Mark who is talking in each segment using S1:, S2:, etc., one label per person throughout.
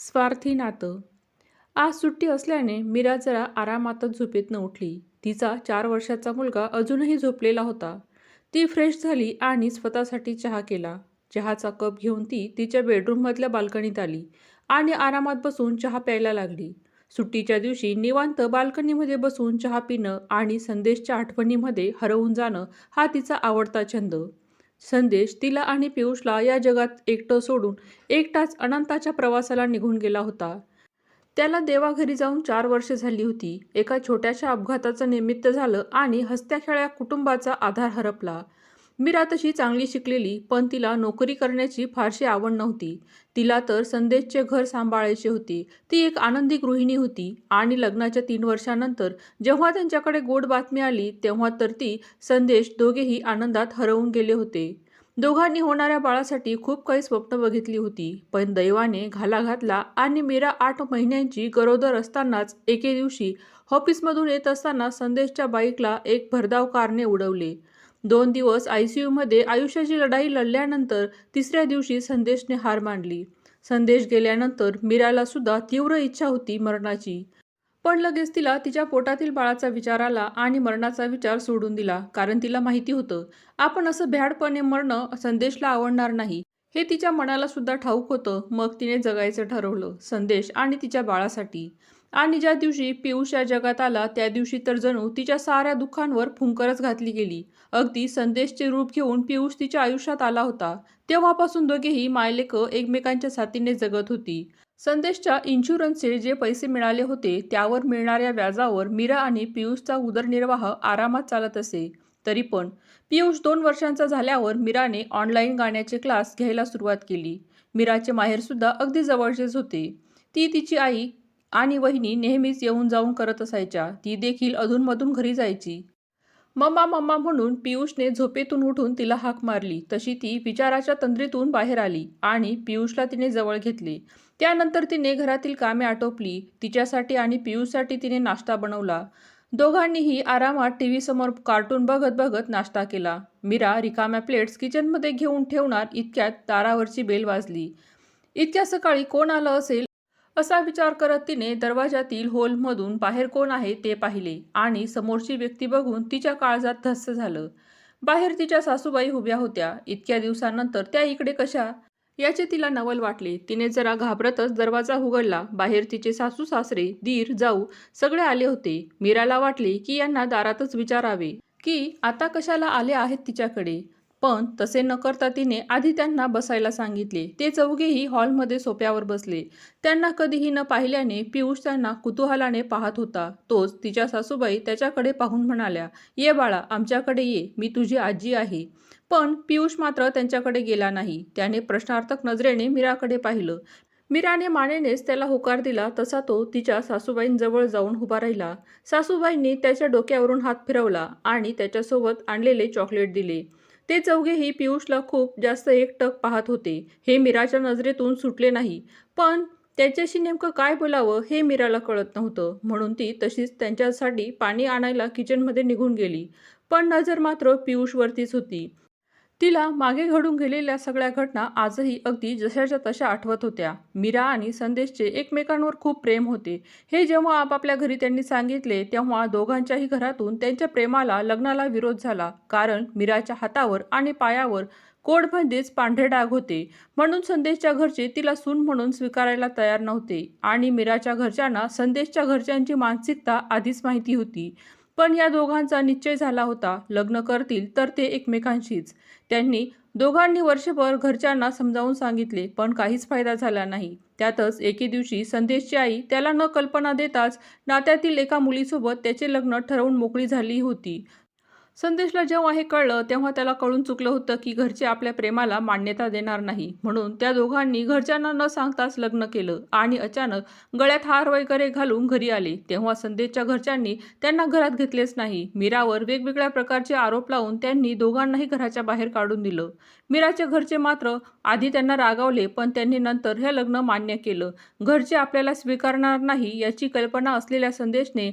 S1: स्वार्थी नातं. आज सुट्टी असल्याने मीरा जरा आरामातच झोपेतनं उठली तिचा चार वर्षाचा मुलगा अजूनही झोपलेला होता. ती फ्रेश झाली आणि स्वतःसाठी चहा केला. चहाचा कप घेऊन ती तिच्या बेडरूममधल्या बाल्कनीत आली आणि आरामात बसून चहा प्यायला लागली. सुट्टीच्या दिवशी निवांत बाल्कनीमध्ये बसून चहा पिणं आणि संदेशच्या आठवणीमध्ये हरवून जाणं हा तिचा आवडता छंद. संदेश तिला आणि पियुषला या जगात एकटं सोडून एकटाच अनंताच्या प्रवासाला निघून गेला होता. त्याला देवाघरी जाऊन चार वर्षे झाली होती. एका छोट्याशा अपघाताचं निमित्त झालं आणि हस्त्याखेळ्या कुटुंबाचा आधार हरपला. मीरा तशी चांगली शिकलेली पण तिला नोकरी करण्याची फारशी आवड नव्हती. तिला तर संदेशचे घर सांभाळायचे होते. ती एक आनंदी गृहिणी होती आणि लग्नाच्या तीन वर्षानंतर जेव्हा त्यांच्याकडे गोड बातमी आली तेव्हा तर ती संदेश दोघेही आनंदात हरवून गेले होते. दोघांनी होणाऱ्या बाळासाठी खूप काही स्वप्न बघितली होती पण दैवाने घाला घातला आणि मीरा आठ महिन्यांची गरोदर असतानाच एके दिवशी ऑफिसमधून येत असताना संदेशच्या बाईकला एक भरधाव कारने उडवले. दोन दिवस आय सी यूमध्ये आयुष्याची लढाई लढल्यानंतर तिसऱ्या दिवशी संदेशने हार मांडली संदेश गेल्यानंतर मीराला सुद्धा तीव्र इच्छा होती मरणाची. पण लगेच तिला तिच्या पोटातील बाळाचा विचार आला आणि मरणाचा विचार सोडून दिला कारण तिला माहिती होतं आपण असं भ्याडपणे मरणं संदेशला आवडणार नाही. हे तिच्या मनाला सुद्धा ठाऊक होतं. मग तिने जगायचं ठरवलं संदेश आणि तिच्या बाळासाठी. आणि ज्या दिवशी पियुष या जगात आला त्या दिवशी तर जणू तिच्या साऱ्या दुःखांवर फुंकरच घातली गेली. अगदी संदेशचे रूप घेऊन पियुष तिच्या आयुष्यात आला होता. तेव्हापासून दोघेही मायलेक एकमेकांच्या साथीने जगत होती. संदेशच्या इन्शुरन्सचे जे पैसे मिळाले होते त्यावर मिळणाऱ्या व्याजावर मीरा आणि पियुषचा उदरनिर्वाह आरामात चालत असे. तरी पण पियुष दोन वर्षांचा झाल्यावर मीराने ऑनलाईन गाण्याचे क्लास घ्यायला सुरुवात केली. मीराचे माहेरसुद्धा अगदी जवळचेच होते. ती तिची आई आणि वहिनी नेहमीच येऊन जाऊन करत असायच्या. ती देखील अधूनमधून घरी जायची. मम्मा मम्मा म्हणून पियुषने झोपेतून उठून तिला हाक मारली. तशी ती विचाराच्या तंद्रीतून बाहेर आली आणि पियुषला तिने जवळ घेतले. त्यानंतर तिने घरातील कामे आटोपली. तिच्यासाठी आणि पियुषसाठी तिने नाश्ता बनवला. दोघांनीही आरामात टी व्ही समोर कार्टून बघत बघत नाश्ता केला. मीरा रिकाम्या प्लेट्स किचनमध्ये घेऊन ठेवणार इतक्यात दारावरची बेल वाजली. इतक्या सकाळी कोण आलं असेल? असा विचार करत तिने दरवाजातील होलमधून बाहेर कोण आहे ते पाहिले आणि समोरची व्यक्ती बघून तिच्या काळजात धस्स झालं. बाहेर तिच्या सासूबाई उभ्या होत्या. इतक्या दिवसानंतर त्या इकडे कशा? याचे तिला नवल वाटले. तिने जरा घाबरतच दरवाजा उघडला. बाहेर तिचे सासू सासरे दीर जाऊ सगळे आले होते. मीराला वाटले की यांना दारातच विचारावे. की आता कशाला आले आहेत तिच्याकडे? पण तसे न करता तिने आधी त्यांना बसायला सांगितले. ते चौघेही हॉलमध्ये सोप्यावर बसले. त्यांना कधीही न पाहिल्याने पियुष त्यांना कुतूहलाने पाहत होता. तोच तिच्या सासूबाई त्याच्याकडे पाहून म्हणाल्या ये बाळा आमच्याकडे ये मी तुझी आजी आहे. पण पियुष मात्र त्यांच्याकडे गेला नाही. त्याने प्रश्नार्थक नजरेने मीराकडे पाहिलं. मीराने मानेनेच त्याला होकार दिला तसा तो तिच्या सासूबाईंजवळ जाऊन उभा राहिला. सासूबाईंनी त्याच्या डोक्यावरून हात फिरवला आणि त्याच्यासोबत आणलेले चॉकलेट दिले. ते चौघेही पियुषला खूप जास्त एकटक पाहत होते. हे मीराच्या नजरेतून सुटले नाही. पण त्याच्याशी नेमकं काय बोलावं हे मीराला कळत नव्हतं. म्हणून ती तशीच त्यांच्यासाठी पाणी आणायला किचनमध्ये निघून गेली. पण नजर मात्र पियुषवरतीच होती. तिला मागे घडून गेलेल्या सगळ्या घटना आजही अगदी जशाच्या तशा आठवत होत्या. मीरा आणि संदेशचे एकमेकांवर खूप प्रेम होते. हे जेव्हा आपापल्या घरी त्यांनी सांगितले तेव्हा दोघांच्याही घरातून त्यांच्या प्रेमाला लग्नाला विरोध झाला. कारण मीराच्या हातावर आणि पायावर कोडमध्येच पांढरे डाग होते. म्हणून संदेशच्या घरचे तिला सून म्हणून स्वीकारायला तयार नव्हते. आणि मीराच्या घरच्यांना संदेशच्या घरच्यांची मानसिकता आधीच माहिती होती. पण या दोघांचा निश्चय झाला होता. लग्न करतील तर ते एकमेकांशीच. त्यांनी दोघांनी वर्षभर घरच्यांना समजावून सांगितले पण काहीच फायदा झाला नाही. त्यातच एके दिवशी संदेशची आई त्याला न कल्पना देताच नात्यातील एका मुलीसोबत त्याचे लग्न ठरवून मोकळी झाली होती. संदेशला जेव्हा हे कळलं तेव्हा त्याला कळून चुकलं होतं की घरचे आपल्या प्रेमाला मान्यता देणार नाही. म्हणून त्या दोघांनी घरच्यांना न सांगताच लग्न केलं आणि अचानक गळ्यात हार वगैरे घालून घरी आले. तेव्हा संदेशच्या घरच्यांनी त्यांना घरात घेतलेच नाही. मीरावर वेगवेगळ्या प्रकारचे आरोप लावून त्यांनी दोघांनाही घराच्या बाहेर काढून दिलं. मीराचे घरचे मात्र आधी त्यांना रागावले पण त्यांनी नंतर हे लग्न मान्य केलं. घरचे आपल्याला स्वीकारणार नाही याची कल्पना असलेल्या संदेशने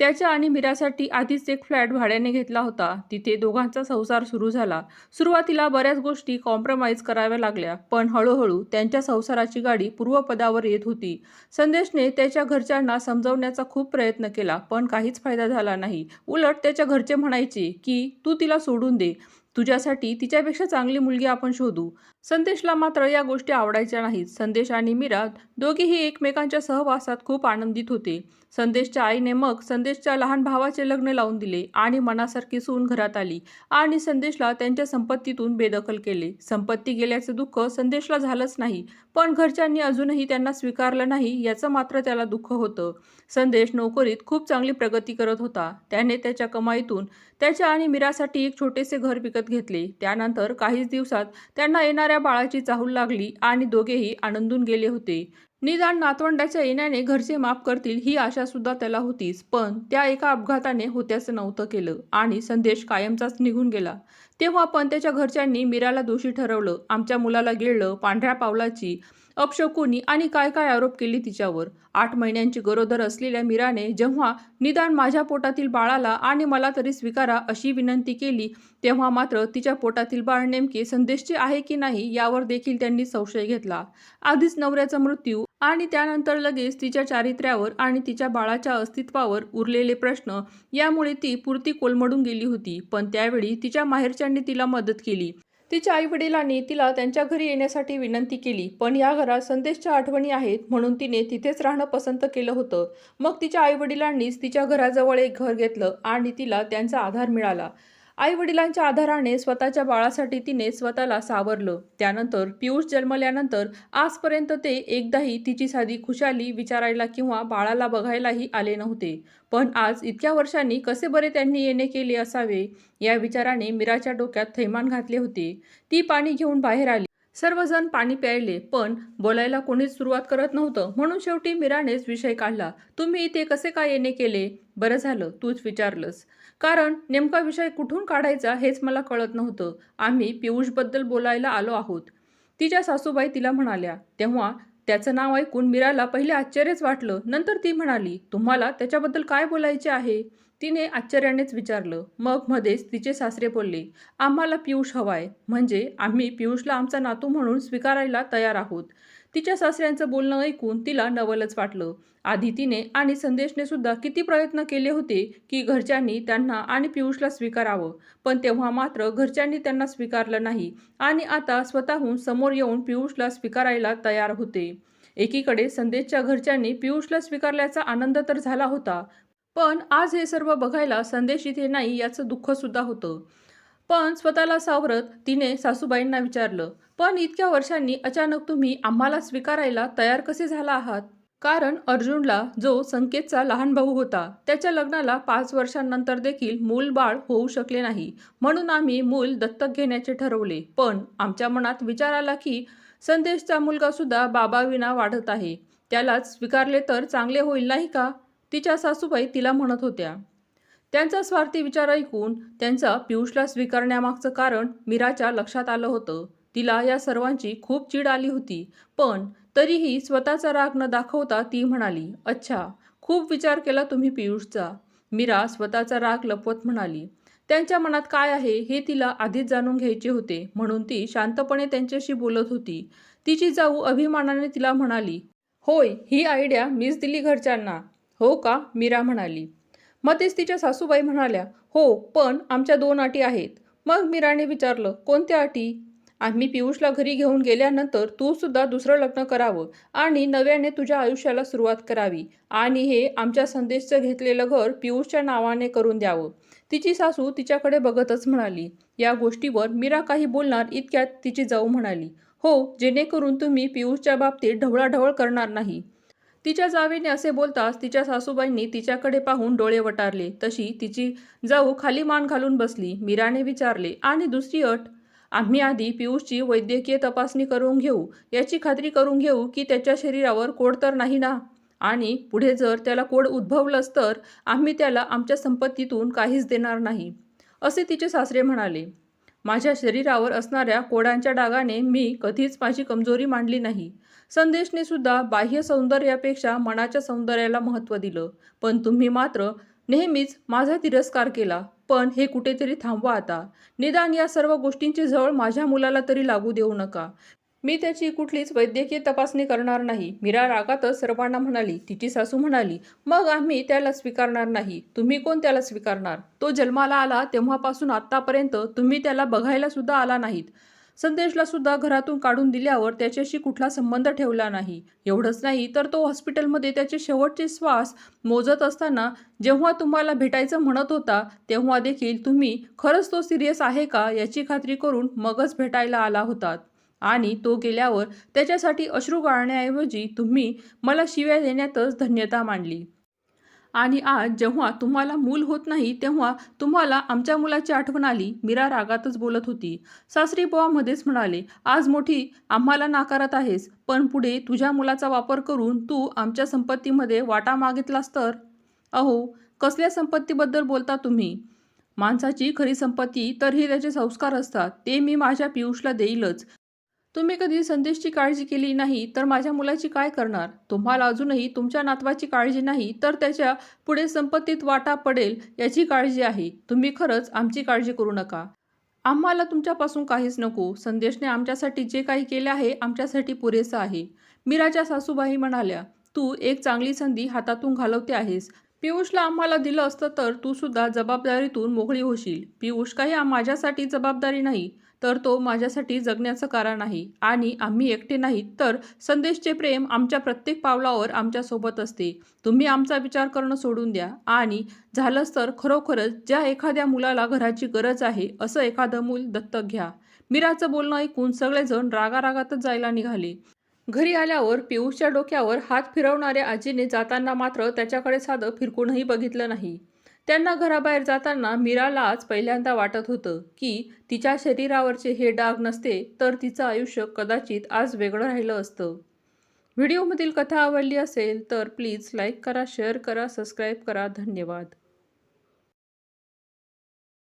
S1: त्याच्या आणि मीरासाठी आधीच एक फ्लॅट भाड्याने घेतला होता. तिथे दोघांचा संसार सुरू झाला. सुरुवातीला बऱ्याच गोष्टी कॉम्प्रोमाइज कराव्या लागल्या पण हळूहळू त्यांच्या संसाराची गाडी पूर्वपदावर येत होती. संदेशने त्याच्या घरच्यांना समजवण्याचा खूप प्रयत्न केला पण काहीच फायदा झाला नाही. उलट त्याच्या घरचे म्हणायचे की तू तिला सोडून दे. तुझ्यासाठी तिच्यापेक्षा चांगली मुलगी आपण शोधू. संदेशला मात्र या गोष्टी आवडायच्या नाहीत. संदेश आणि मीरा दोघेही एकमेकांच्या सहवासात खूप आनंदित होते. संदेशच्या आईने मग संदेशच्या लहान भावाचे लग्न लावून दिले आणि मनासारखी सून घरात आली आणि संदेशला त्यांच्या संपत्तीतून बेदखल केले. संपत्ती गेल्याचे दुःख संदेशला झालंच नाही पण घरच्यांनी अजूनही त्यांना स्वीकारलं नाही याचं मात्र त्याला दुःख होतं. संदेश नोकरीत खूप चांगली प्रगती करत होता. त्याने त्याच्या कमाईतून त्याच्या आणि मीरासाठी एक छोटेसे घर विकत घेतले. त्यानंतर काहीच दिवसात त्यांना येणाऱ्या बाळाची चाहूल लागली आणि दोघेही आनंदून गेले होते. निदान नातवंडाच्या येण्याने घरचे माफ करतील ही आशा सुद्धा त्याला होतीच पण त्या एका अपघाताने होत्याचं नव्हतं केलं आणि संदेश कायमचाच निघून गेला. तेव्हा पण त्याच्या घरच्यांनी मीराला दोषी ठरवलं आमच्या मुलाला गिळलं पांढऱ्या पावलाची अपशकुनी आणि काय काय आरोप केले तिच्यावर? आठ महिन्यांची गरोदर असलेल्या मीराने जेव्हा निदान माझ्या पोटातील बाळाला आणि मला तरी स्वीकारा अशी विनंती केली तेव्हा मात्र तिच्या पोटातील बाळ नेमके संदेशचे आहे की नाही यावर देखील त्यांनी संशय घेतला. आधीच नवऱ्याचा मृत्यू आणि त्यानंतर लगेच तिच्या चारित्र्यावर आणि तिच्या बाळाच्या अस्तित्वावर उरलेले प्रश्न यामुळे ती पुरती कोलमडून गेली होती. पण त्यावेळी तिच्या माहेरच्यांनी तिला मदत केली. तिच्या आईवडिलांनी तिला त्यांच्या घरी येण्यासाठी विनंती केली पण या घरात संदेशच्या आठवणी आहेत म्हणून तिने तिथेच राहणं पसंत केलं होतं. मग तिच्या आईवडिलांनीच तिच्या घराजवळ एक घर घेतलं आणि तिला त्यांचा आधार मिळाला. आई वडिलांच्या आधाराने स्वतःच्या बाळासाठी तिने स्वतःला सावरलं. त्यानंतर पियुष जन्मल्यानंतर आजपर्यंत ते एकदाही तिची साधी खुशाली विचारायला किंवा बाळाला बघायलाही आले नव्हते. पण आज इतक्या वर्षांनी कसे बरे त्यांनी येणे केले असावे या विचाराने मीराच्या डोक्यात थैमान घातले होते. ती पाणी घेऊन बाहेर आली. सर्वजण पाणी प्यायले पण बोलायला कोणीच सुरुवात करत नव्हतं. म्हणून शेवटी मीरानेच विषय काढला. तुम्ही इथे कसे काय येणे केले? बरं झालं तूच विचारलंस. कारण नेमका विषय कुठून काढायचा हेच मला कळत नव्हतं. आम्ही पियुषबद्दल बोलायला आलो आहोत. तिच्या सासूबाई तिला म्हणाल्या तेव्हा त्याचं नाव ऐकून मीराला पहिले आश्चर्यच वाटलं. नंतर ती म्हणाली तुम्हाला त्याच्याबद्दल काय बोलायचे आहे? तिने आश्चर्यानेच विचारलं. मग मध्येच तिचे सासरे बोलले आम्हाला पियुष हवाय. म्हणजे आम्ही पियुषला आमचा नातू म्हणून स्वीकारायला तयार आहोत. तिच्या सासऱ्यांचं बोलणं ऐकून तिला नवलच वाटलं. आधी तिने आणि संदेशने सुद्धा किती प्रयत्न केले होते की घरच्यांनी त्यांना आणि पियुषला स्वीकारावं पण तेव्हा मात्र घरच्यांनी त्यांना स्वीकारलं नाही आणि आता स्वतःहून समोर येऊन पियुषला स्वीकारायला तयार होते. एकीकडे संदेशच्या घरच्यांनी पियुषला स्वीकारल्याचा आनंद तर झाला होता पण आज हे सर्व बघायला संदेश इथे नाही याचं दुःख सुद्धा होतं. पण स्वतःला सावरत तिने सासूबाईंना विचारलं पण इतक्या वर्षांनी अचानक तुम्ही आम्हाला स्वीकारायला तयार कसे झाला आहात? कारण अर्जुनला जो संकेतचा लहान भाऊ होता त्याच्या लग्नाला पाच वर्षांनंतर देखील मूल बाळ होऊ शकले नाही. म्हणून आम्ही मूल दत्तक घेण्याचे ठरवले. पण आमच्या मनात विचार आला की संदेशचा मुलगा सुद्धा बाबाविना वाढत आहे. त्यालाच स्वीकारले तर चांगले होईल नाही का? तिच्या सासूबाई तिला म्हणत होत्या. त्यांचा स्वार्थी विचार ऐकून त्यांचा पियुषला स्वीकारण्यामागचं कारण मीराच्या लक्षात आलं होतं. तिला या सर्वांची खूप चीड आली होती पण तरीही स्वतःचा राग न दाखवता ती म्हणाली अच्छा खूप विचार केला तुम्ही पियुषचा. मीरा स्वतःचा राग लपवत म्हणाली त्यांच्या मनात काय आहे हे तिला आधीच जाणून घ्यायचे होते म्हणून ती शांतपणे त्यांच्याशी बोलत होती. तिची जाऊ अभिमानाने तिला म्हणाली होय ही आयडिया मीच दिली घरच्यांना. हो का? मीरा म्हणाली. मध्येच तिच्या सासूबाई म्हणाल्या हो पण आमच्या दोन अटी आहेत. मग मीराने विचारलं कोणत्या अटी? आम्ही पियुषला घरी घेऊन गेल्यानंतर तू सुद्धा दुसरं लग्न करावं आणि नव्याने तुझ्या आयुष्याला सुरुवात करावी आणि हे आमच्या संदेशचं घेतलेलं घर पियुषच्या नावाने करून द्यावं. तिची सासू तिच्याकडे बघतच म्हणाली या गोष्टीवर मीरा काही बोलणार इतक्यात तिची जाऊ म्हणाली. हो जेणेकरून तुम्ही पियुषच्या बाबतीत ढवळाढवळ करणार नाही. तिच्या जावेने असे बोलताच तिच्या सासूबाईंनी तिच्याकडे पाहून डोळे वटारले. तशी तिची जाऊ खाली मान घालून बसली. मीराने विचारले आणि दुसरी अट? आम्ही आधी पियुषची वैद्यकीय तपासणी करून घेऊ. याची खात्री करून घेऊ की त्याच्या शरीरावर कोड तर नाही ना? आणि पुढे जर त्याला कोड उद्भवलंच तर आम्ही त्याला आमच्या संपत्तीतून काहीच देणार नाही. असे तिचे सासरे म्हणाले. माझ्या शरीरावर असणाऱ्या कोडांच्या डागाने मी कधीच माझी कमजोरी मांडली नाही. संदेशने सुद्धा बाह्य सौंदर्यापेक्षा मनाच्या सौंदर्याला महत्त्व दिलं. पण तुम्ही मात्र नेहमीच माझा तिरस्कार केला. पण हे कुठेतरी थांबवा आता. निदान या सर्व गोष्टींची झळ माझ्या मुलाला तरी लागू देऊ नका. मी त्याची कुठलीच वैद्यकीय तपासणी करणार नाही. मीरा रागातच सर्वांना म्हणाली तिची सासू म्हणाली मग आम्ही त्याला स्वीकारणार नाही. तुम्ही कोण त्याला स्वीकारणार? तो जन्माला आला तेव्हापासून आत्तापर्यंत तुम्ही त्याला बघायला सुद्धा आला नाहीत. संदेशला सुद्धा घरातून काढून दिल्यावर त्याच्याशी कुठला संबंध ठेवला नाही. एवढंच नाही तर तो हॉस्पिटलमध्ये त्याचे शेवटचे श्वास मोजत असताना जेव्हा तुम्हाला भेटायचं म्हणत होता तेव्हा देखील तुम्ही खरंच तो सिरियस आहे का? याची खात्री करून मगच भेटायला आला होतात. आणि तो गेल्यावर त्याच्यासाठी अश्रू गाळण्याऐवजी तुम्ही मला शिव्या देण्यातच धन्यता मांडली. आणि आज जेव्हा तुम्हाला मूल होत नाही तेव्हा तुम्हाला आमच्या मुलाची आठवण आली मीरा रागातच बोलत होती. सासरी बुवा मध्येच म्हणाले आज मोठी आम्हाला नाकारत आहेस पण पुढे तुझ्या मुलाचा वापर करून तू आमच्या संपत्तीमध्ये वाटा मागितलास तर? अहो कसल्या संपत्तीबद्दल बोलता तुम्ही? माणसाची खरी संपत्ती तर ही त्याचे संस्कार असतात ते मी माझ्या पियुषला देईलच. तुम्ही कधी संदेशची काळजी केली नाही तर माझ्या मुलाची काय करणार? तुम्हाला अजूनही तुमच्या नातवाची काळजी नाही तर त्याच्या पुढे संपत्तीत वाटा पडेल याची काळजी आहे. तुम्ही खरंच आमची काळजी करू नका. आम्हाला तुमच्यापासून काहीच नको. संदेशने आमच्यासाठी जे काही केले आहे आमच्यासाठी पुरेसं आहे. मीराच्या सासूबाई म्हणाल्या तू एक चांगली संधी हातातून घालवते आहेस. पियुषला आम्हाला दिलं असतं तर तू सुद्धा जबाबदारीतून मोकळी होशील. पियुष काही माझ्यासाठी जबाबदारी नाही. तर तो माझ्यासाठी जगण्याचं कारण आहे. आणि आम्ही एकटे नाहीत तर संदेशचे प्रेम आमच्या प्रत्येक पावलावर आमच्यासोबत असते. तुम्ही आमचा विचार करणं सोडून द्या. आणि झालंच तर खरोखरच ज्या एखाद्या मुलाला घराची गरज आहे असं एखादं मूल दत्तक घ्या. मीराचं बोलणं ऐकून सगळेजण रागारागातच जायला निघाले. घरी आल्यावर पियुषच्या डोक्यावर हात फिरवणाऱ्या आजीने जाताना मात्र त्याच्याकडे साधं फिरकूनही बघितलं नाही. त्यांना घराबाहेर जाताना मीरालाच पहिल्यांदा वाटत होतं की तिच्या शरीरावरचे हे डाग नसते तर तिचं आयुष्य कदाचित आज वेगळं राहिलं असतं. व्हिडिओमधील कथा आवडली असेल तर प्लीज लाईक करा शेअर करा सबस्क्राईब करा. धन्यवाद.